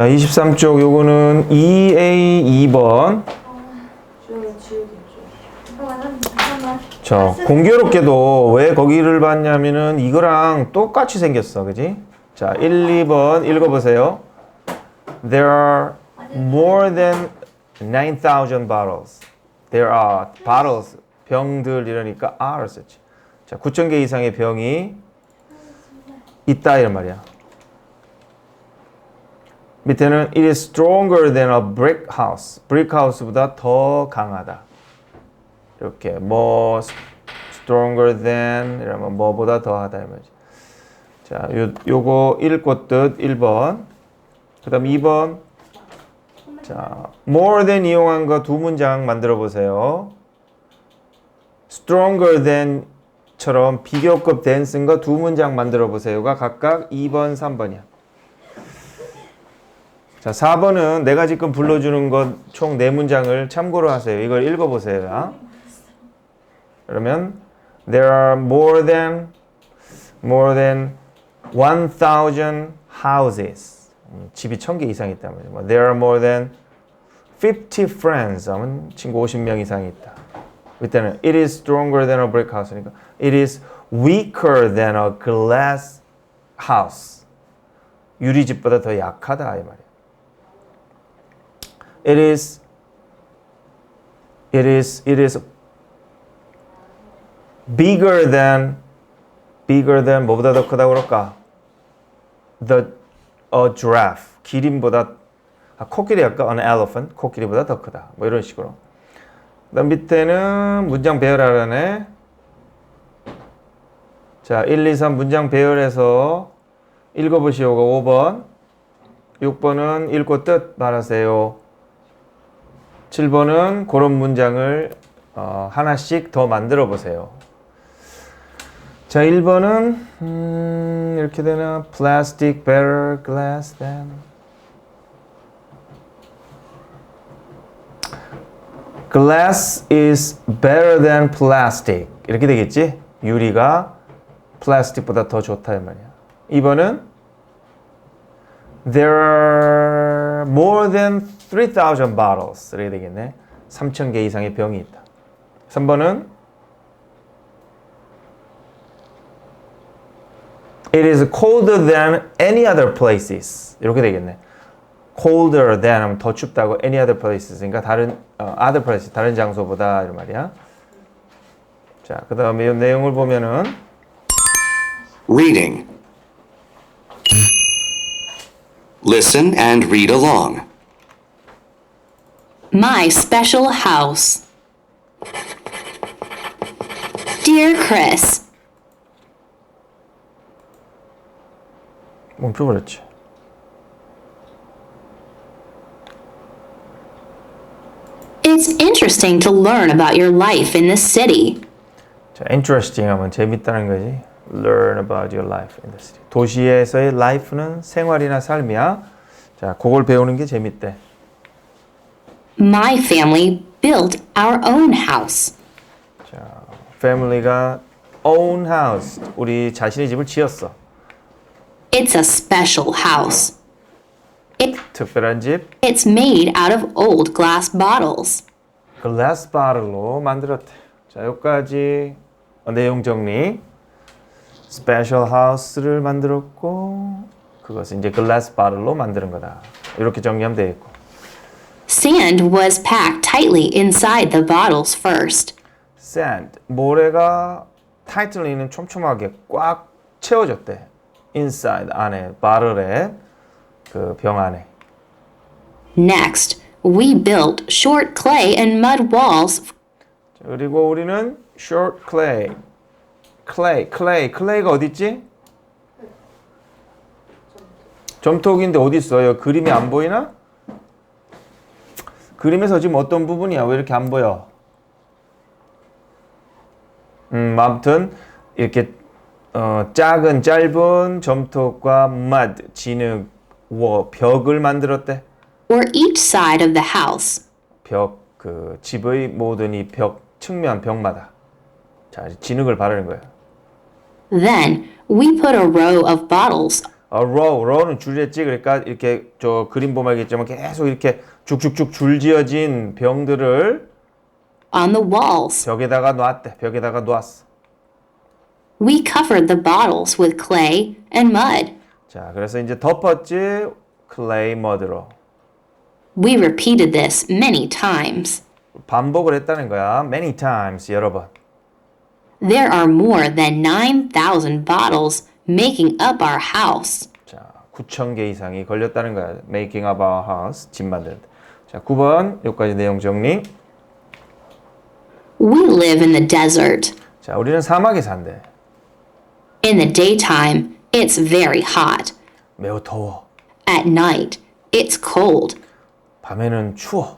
자, 23쪽 요거는 2A 2번. 주영이 지우개 줘. 잠깐만, 잠깐만. 자, 공교롭게도 왜 거기를 봤냐면은 이거랑 똑같이 생겼어. 그지? 자, 1, 2번 읽어 보세요. There are more than 9,000 bottles. There are bottles. 병들 이러니까 are 썼지. 자, 9,000개 이상의 병이 있다 이런 말이야. 밑에는 it is stronger than a brick house. brick house보다 더 강하다. 이렇게 뭐 stronger than 이러면 뭐보다 더하다 이 말이지. 자, 요 요거 읽고 뜻 1번. 그다음 2번. 자, more than 이용한 거 두 문장 만들어 보세요. stronger than 처럼 비교급 than 쓴 거 두 문장 만들어 보세요가 각각 2번, 3번이야. 자, 4번은 내가 지금 불러주는 것총네 문장을 참고로 하세요. 이걸 읽어보세요. 그러면 there are more than more than 1,000 houses. 음, 집이 1000개 이상 거죠. 뭐, There are more than 50 friends. 하면 친구 50명 이상이 있다. 이때는 it is stronger than a brick house니까 it is weaker than a glass house. 유리집보다 더 약하다 이 말이야. It is it is it is bigger than bigger than 뭐보다 더 크다고 그럴까? The a giraffe 기린보다 아, 코끼리 아까 an elephant 코끼리보다 더 크다. 뭐 이런 식으로. 그다음 밑에는 문장 배열하라네. 자, 1, 2, 3 문장 배열해서 읽어보시오가 5번. 6번은 읽고 뜻 말하세요. 7번은 그런 문장을 어, 하나씩 더 만들어 보세요. 자, 1번은 음, 이렇게 되나? Plastic better glass than Glass is better than plastic. 이렇게 되겠지? 유리가 플라스틱보다 더 좋다 이 말이야. 2번은 There are more than 3,000 bottles. 이렇게 되겠네. 3,000개 이상의 병이 있다. 3번은 It is colder than any other places. 이렇게 되겠네. colder than 하면 더 춥다고 any other places. 그러니까 다른 어, other places 다른 장소보다 이런 말이야. 자, 그다음에 이 내용을 보면은 Reading. Listen and read along. My special house. Dear Chris, 멈춰버렸지. it's interesting to learn about your life in this city. 자, interesting 하면 재밌다는 거지. Learn about your life in the city. 도시에서의 life는 생활이나 삶이야. 자, 그걸 배우는 게 재밌대. My family built our own house. 자, family가 own house. 우리 자신의 집을 지었어. It's a special house. It, 특별한 집. it's made out of old glass bottles. 글라스 바를로 만들었대. 자, 여기까지 어, 내용 정리. 스페셜 하우스를 만들었고 그것은 이제 글라스 바를로 만드는 거다. 이렇게 정리하면 되겠고. Sand was packed tightly inside the bottles first. sand 모래가 타이틀리는 촘촘하게 꽉 채워졌대. inside 안에 바를에 그 병 안에. Next, we built short clay and mud walls 자, 그리고 우리는 short clay, clay, clay, clay가 어디 있지? 점토기인데 어디 있어요? 그림이 안 보이나? 그림에서 지금 어떤 부분이야? 왜 이렇게 안 보여? 음, 아무튼 이렇게 어, 작은 짧은 점토과 mud, 진흙, 워, 벽을 만들었대. were each side of the house. 벽, 그 집의 모든 이 벽, 측면, 벽마다. 자, 진흙을 바르는 거예요. Then, we put a row of bottles a row, row는 줄이랬지. 그러니까 이렇게 저 그림 보면 알겠지만 계속 이렇게 쭉쭉쭉 줄지어진 병들을 on the walls. 벽에다가 놨대. 벽에다가 놓았어. We covered the bottles with clay and mud. 자, 그래서 이제 덮었지. clay mud로. We repeated this many times. 반복을 했다는 거야. many times 여러 번. There are more than 9,000 bottles making up our house. 자, 9천 개 이상이 걸렸다는 거야. making up our house. 집 만드는데. 자, 9번 여기까지 내용 정리. We live in the desert. 자, 우리는 사막에 산대. In the daytime, it's very hot. 매우 더워. At night, it's cold. 밤에는 추워.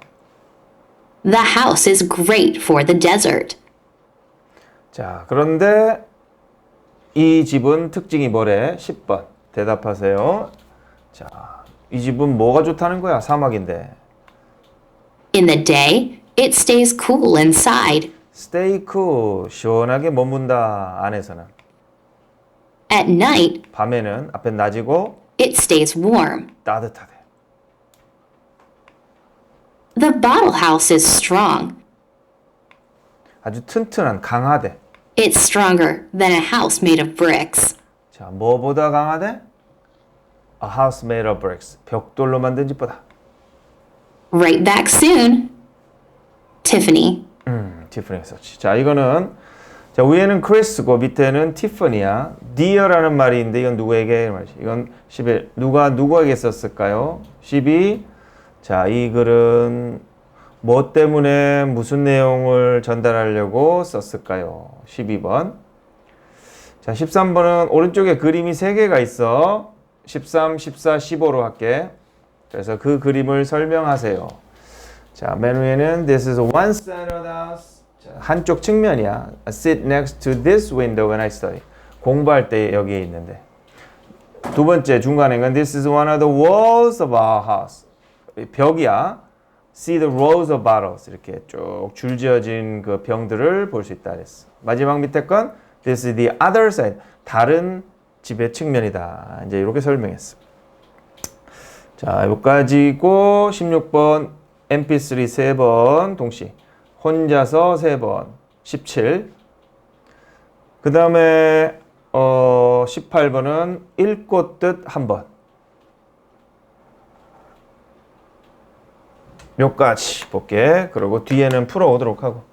The house is great for the desert. 자, 그런데 이 집은 특징이 뭐래? 10번. 대답하세요. 자, 이 집은 뭐가 좋다는 거야? 사막인데. In the day, it stays cool inside. stay cool. 시원하게 머문다. 안에서는. At night, 밤에는 앞에 낮이고 it stays warm. 따뜻하대. The bottle house is strong. 아주 튼튼한 강하대. It's stronger than a house made of bricks. 자, 뭐보다 강하대? A house made of bricks. 벽돌로 만든 집보다. Right back soon. Tiffany. 음, 티ffany 썼지. 자, 이거는 자, 위에는 크리스고 밑에는 티ffany야. dear라는 있는데 이건 누구에게 말이지? 이건 11. 누가 누구에게 썼을까요? 12. 자, 이 글은 뭐 때문에 무슨 내용을 전달하려고 썼을까요? 12번. 자, 13번은 오른쪽에 그림이 3개가 있어. 13, 14, 15로 할게. 그래서 그 그림을 설명하세요. 자, 맨 위에는 this is one side of the house. 자, 한쪽 측면이야. I sit next to this window when I study. 공부할 때 여기에 있는데. 두 번째 중간에는 this is one of the walls of our house. 벽이야. See the rows of bottles. 이렇게 쭉 줄지어진 그 병들을 볼 수 있다 그랬어. 마지막 밑에 건 this is the other side. 다른 집의 측면이다. 이제 이렇게 설명했어. 자, 여기까지고 16번 mp3 3번 동시 혼자서 3번 17. 그다음에 어 18번은 읽고 뜻 한 번. 여기까지 볼게. 그리고 뒤에는 풀어 오도록 하고.